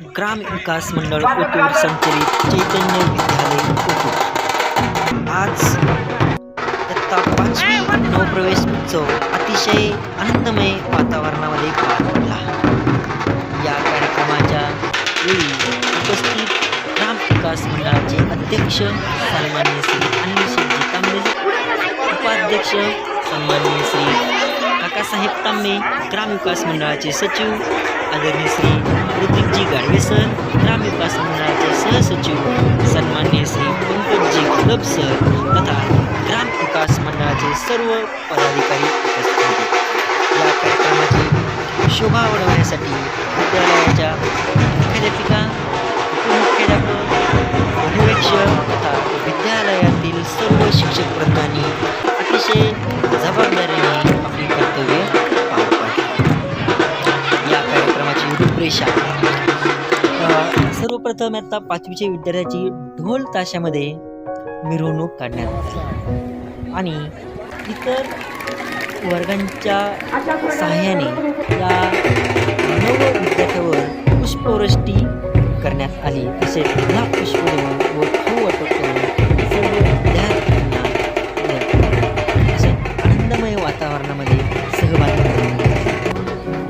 ग्राम विकास मंडळ ओतूर संचलित चैतन्य विद्यालय ओतूर आज इयत्ता पाचवी नवप्रवेश उत्सव अतिशय आनंदमय वातावरणामध्ये पार पडला. या कार्यक्रमाच्या वेळी उपस्थित ग्राम विकास मंडळाचे अध्यक्ष सन्मान्य श्री अनिल शेठजी तांबे उपाध्यक्ष सन्मान्य श्री काकासाहेब तांबे ग्रामविकास मंडळाचे सचिव आदरणीय श्री ऋतिकजी गाडवे सर ग्रामविकास मंडळाचे सहसचिव सन्मान्य श्री पंकजजी गुलब सर तथा ग्राम मंडळाचे सर्व पदाधिकारी उपस्थित होते या कार्यक्रमाची शोभा वाढवण्यासाठी विद्यालयाच्या मुख्याध्यापिका उपमुख्याध्यापक पर्यवेक्षक तथा विद्यालयातील सर्व शिक्षक वृंदांनी अतिशय कार्यक्रमाची सर्वप्रथम आता पाचवीच्या विद्यार्थ्याची ढोल ताशामध्ये मिरवणूक काढण्यात आली. आणि इतर वर्गांच्या सहाय्याने या नव विद्यार्थ्यावर पुष्पवृष्टी करण्यात आली. तसेच पुन्हा पुष्पदेव व खाऊ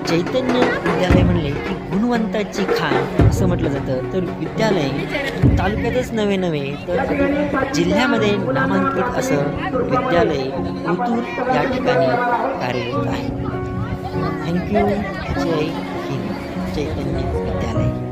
चैतन्य विद्यालय म्हणले की गुणवंताची खाण असं म्हटलं जातं. तर विद्यालय तालुक्यातच नवे नव्हे तर जिल्ह्यामध्ये नामांकित असं विद्यालय ओतूर या ठिकाणी कार्यरत आहे. थँक्यू जय हिंद चैतन्य विद्यालय.